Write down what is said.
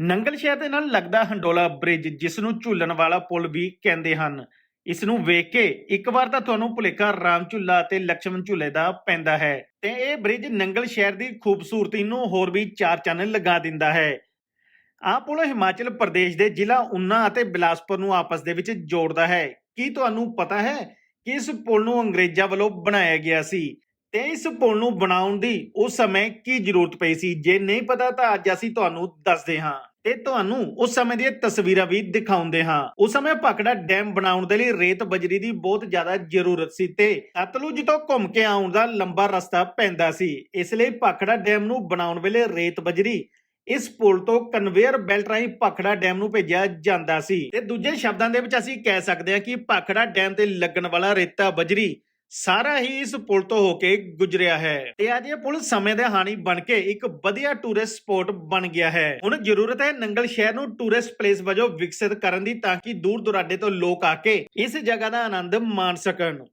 ਨੰਗਲ ਸ਼ਹਿਰ ਦੇ ਨਾਲ ਲੱਗਦਾ ਹੰਡੋਲਾ ਬ੍ਰਿਜ ਜਿਸ ਨੂੰ ਝੂਲਣ ਵਾਲਾ ਪੁਲ ਵੀ ਕਹਿੰਦੇ ਹਨ। ਇਸ ਨੂੰ ਵੇਖ ਕੇ ਇੱਕ ਵਾਰ ਤਾਂ ਤੁਹਾਨੂੰ ਭੁਲੇਖਾ ਰਾਮ ਝੂਲਾ ਤੇ ਲక్ష్మణ ਝੂਲੇ ਦਾ ਪੈਂਦਾ ਹੈ ਤੇ ਇਹ ਬ੍ਰਿਜ ਨੰਗਲ ਸ਼ਹਿਰ ਦੀ ਖੂਬਸੂਰਤੀ ਨੂੰ ਹੋਰ ਵੀ ਚਾਰ ਚੰਨ ਲਗਾ ਦਿੰਦਾ ਹੈ। ਆਹ ਪੁਲ ਹਿਮਾਚਲ ਪ੍ਰਦੇਸ਼ ਦੇ ਜ਼ਿਲ੍ਹਾ ਉਨਾ ਅਤੇ ਬਿਲਾਸਪੁਰ ਨੂੰ ਆਪਸ ਦੇ ਵਿੱਚ ਜੋੜਦਾ ਹੈ। ਕੀ ਤੁਹਾਨੂੰ ਪਤਾ ਹੈ ਕਿ ਇਸ ਪੁਲ ਨੂੰ ਅੰਗਰੇਜ਼ਾਂ ਵੱਲੋਂ ਬਣਾਇਆ ਗਿਆ ਸੀ? ਤੇ ਇਸ ਪੁਲ ਨੂੰ ਬਣਾਉਣ ਦੀ ਉਸ ਸਮੇਂ ਕੀ ਜ਼ਰੂਰਤ ਪਈ ਸੀ? ਜੇ ਨਹੀਂ ਪਤਾ ਤਾਂ ਅੱਜ ਅਸੀਂ ਤੁਹਾਨੂੰ ਦੱਸਦੇ ਹਾਂ। ਤੇ ਤੁਹਾਨੂੰ ਉਸ ਸਮੇਂ ਦੀਆਂ ਤਸਵੀਰਾਂ ਵੀ ਦਿਖਾਉਂਦੇ ਹਾਂ। ਉਸ ਸਮੇਂ ਪਕੜਾ ਡੈਮ ਬਣਾਉਣ ਦੇ ਲਈ ਰੇਤ ਬਜਰੀ ਦੀ ਬਹੁਤ ਜ਼ਿਆਦਾ ਜ਼ਰੂਰਤ ਸੀ ਤੇ ਸਤਲੁਜ ਤੋਂ ਘੁੰਮ ਕੇ ਆਉਣ ਦਾ ਲੰਬਾ ਰਸਤਾ ਪੈਂਦਾ ਸੀ। ਇਸ ਲਈ ਭਾਖੜਾ ਡੈਮ ਨੂੰ ਬਣਾਉਣ ਵੇਲੇ ਰੇਤ ਬਜਰੀ ਇਸ ਪੁਲ ਤੋਂ ਕਨਵੇਅਰ ਬੈਲਟ ਰਾਹੀਂ ਭਾਖੜਾ ਡੈਮ ਨੂੰ ਭੇਜਿਆ ਜਾਂਦਾ ਸੀ। ਤੇ ਦੂਜੇ ਸ਼ਬਦਾਂ ਦੇ ਵਿੱਚ ਅਸੀਂ ਕਹਿ ਸਕਦੇ ਹਾਂ ਕਿ ਭਾਖੜਾ ਡੈਮ ਤੇ ਲੱਗਣ ਵਾਲਾ ਰੇਤਾ ਬਜਰੀ ਸਾਰਾ ਹੀ ਇਸ ਪੁਲ ਤੋਂ ਹੋ ਕੇ ਗੁਜ਼ਰਿਆ ਹੈ। ਤੇ ਅੱਜ ਇਹ ਪੁਲ ਸਮੇਂ ਦੇ ਹਾਨੀ ਬਣ ਕੇ ਇੱਕ ਵਧੀਆ ਟੂਰਿਸਟ ਸਪੌਟ ਬਣ ਗਿਆ ਹੈ। ਹੁਣ ਜ਼ਰੂਰਤ ਹੈ ਨੰਗਲ ਸ਼ਹਿਰ ਨੂੰ ਟੂਰਿਸਟ ਪਲੇਸ ਵਜੋਂ ਵਿਕਸਿਤ ਕਰਨ ਦੀ ਤਾਂ ਕਿ ਦੂਰ ਦੁਰਾਡੇ ਤੋਂ ਲੋਕ ਆ ਕੇ ਇਸ ਜਗ੍ਹਾ ਦਾ ਆਨੰਦ ਮਾਣ ਸਕਣ।